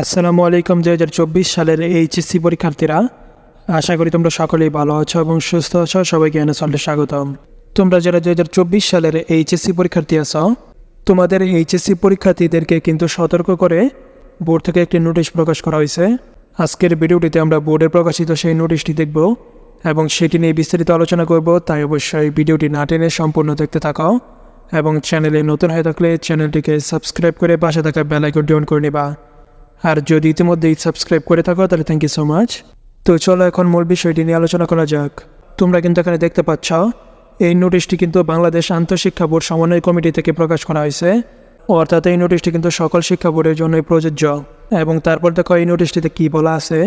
আসসালামু আলাইকুম দু হাজার চব্বিশ সালের এইচএসসি পরীক্ষার্থীরা। আশা করি তোমরা সকলেই ভালো আছো এবং সুস্থ আছো, সবাইকে এনে চলতে স্বাগতম। তোমরা যারা দু হাজার চব্বিশ সালের এইচএসসি পরীক্ষার্থী আছো, তোমাদের এইচএসসি পরীক্ষার্থীদেরকে কিন্তু সতর্ক করে বোর্ড থেকে একটি নোটিশ প্রকাশ করা হয়েছে। আজকের ভিডিওটিতে আমরা বোর্ডের প্রকাশিত সেই নোটিশটি দেখব এবং সেটি নিয়ে বিস্তারিত আলোচনা করব, তাই অবশ্যই ভিডিওটি না টেনে সম্পূর্ণ দেখতে থাকাও এবং চ্যানেলে নতুন হয়ে থাকলে চ্যানেলটিকে সাবস্ক্রাইব করে পাশে থাকা বেল আইকনটি অন করে নেবা। আর যদি ইতিমধ্যেই সাবস্ক্রাইব করে থাকো, তাহলে থ্যাংক ইউ সো মাচ তো চলো এখন মূল বিষয়টি নিয়ে আলোচনা করা যাক। তোমরা কিন্তু এখানে দেখতে পাচ্ছ, এই নোটিশটি কিন্তু বাংলাদেশ আন্তঃশিক্ষা বোর্ড সমন্বয় কমিটি থেকে প্রকাশ করা হয়েছে। অর্থাৎ এই নোটিশটি কিন্তু সকল শিক্ষা বোর্ডের জন্যই প্রযোজ্য। এবং তারপর দেখো এই নোটিশটিতে কি বলা আছে?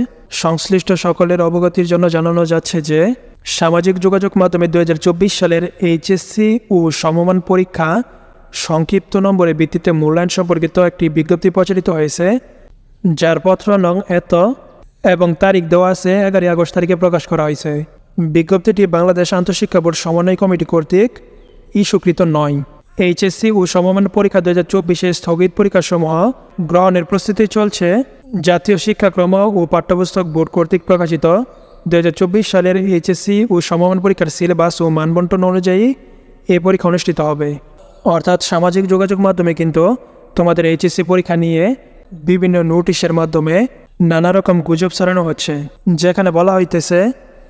সংশ্লিষ্ট সকলের অবগতির জন্য জানানো যাচ্ছে যে, সামাজিক যোগাযোগ মাধ্যমে দু হাজার চব্বিশ সালের এইচএসসি ও সমমান পরীক্ষা সংক্ষিপ্ত নম্বরের ভিত্তিতে মূল্যায়ন সম্পর্কিত একটি বিজ্ঞপ্তি প্রচারিত হয়েছে। যার পত্র নং এত, এবং তারিখ দেওয়া আছে এগারোই আগস্ট তারিখে প্রকাশ করা হয়েছে। বিজ্ঞপ্তিটি বাংলাদেশ আন্তঃশিক্ষা বোর্ড সমন্বয় কমিটি কর্তৃক ইস্যুকৃত নয়। এইচএসসি ও সমমান পরীক্ষা দু হাজার চব্বিশে স্থগিত পরীক্ষাসমূহ গ্রহণের প্রস্তুতি চলছে। জাতীয় শিক্ষাক্রম ও পাঠ্যপুস্তক বোর্ড কর্তৃক প্রকাশিত দুই হাজার চব্বিশ সালের এইচএসসি ও সমমান পরীক্ষার সিলেবাস ও মানবন্টন অনুযায়ী এই পরীক্ষা অনুষ্ঠিত হবে। অর্থাৎ সামাজিক যোগাযোগ মাধ্যমে কিন্তু তোমাদের এইচএসসি পরীক্ষা নিয়ে বিভিন্ন নোটিশের মাধ্যমে নানা রকম গুজব ছড়ানো হচ্ছে। যেখানে বলা হইতেছে,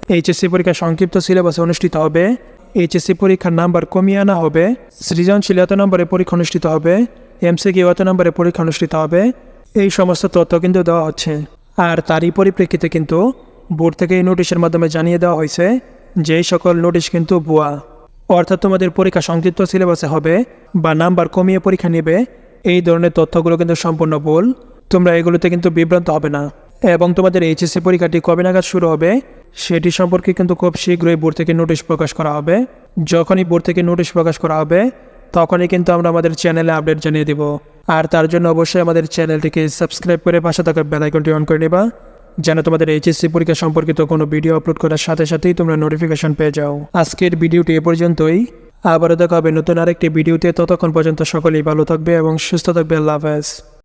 এইচএসসি পরীক্ষা সংক্ষিপ্ত সিলেবাসে অনুষ্ঠিত হবে, এইচএসসি পরীক্ষার নাম্বার কমিয়ে আনা হবে, সৃজনশীল এত নম্বরে পরীক্ষা অনুষ্ঠিত হবে, এমসিকিউ এত নম্বরে পরীক্ষা অনুষ্ঠিত হবে, এই সমস্ত তথ্য কিন্তু দেওয়া হচ্ছে। আর তারই পরিপ্রেক্ষিতে কিন্তু বোর্ড থেকে এই নোটিশের মাধ্যমে জানিয়ে দেওয়া হয়েছে যে সকল নোটিশ কিন্তু ভুয়া। অর্থাৎ তোমাদের পরীক্ষা সংক্ষিপ্ত সিলেবাসে হবে বা নাম্বার কমিয়ে পরীক্ষা নেবে এই ধরনের তথ্যগুলো কিন্তু সম্পূর্ণ ভুল। তোমরা এগুলোতে কিন্তু বিভ্রান্ত হবে না। এবং তোমাদের এইচএসসি পরীক্ষাটি কবে নাগাদ শুরু হবে, সেটি সম্পর্কে কিন্তু খুব শীঘ্রই বোর্ড থেকে নোটিশ প্রকাশ করা হবে। যখনই বোর্ড থেকে নোটিশ প্রকাশ করা হবে, তখনই কিন্তু আমরা আমাদের চ্যানেলে আপডেট জানিয়ে দেব। আর তার জন্য অবশ্যই আমাদের চ্যানেলটিকে সাবস্ক্রাইব করে পাশে থাকা বেলাইকনটি অন করে নেবা, যেন তোমাদের এইচএসসি পরীক্ষা সম্পর্কিত কোনো ভিডিও আপলোড করার সাথে সাথেই তোমরা নোটিফিকেশন পেয়ে যাও। আজকের ভিডিওটি এ পর্যন্তই। আবারও দেখা হবে নতুন আরেকটি ভিডিওতে। ততক্ষণ পর্যন্ত সকলেই ভালো থাকবে এবং সুস্থ থাকবে। আল্লাহ হাফেজ।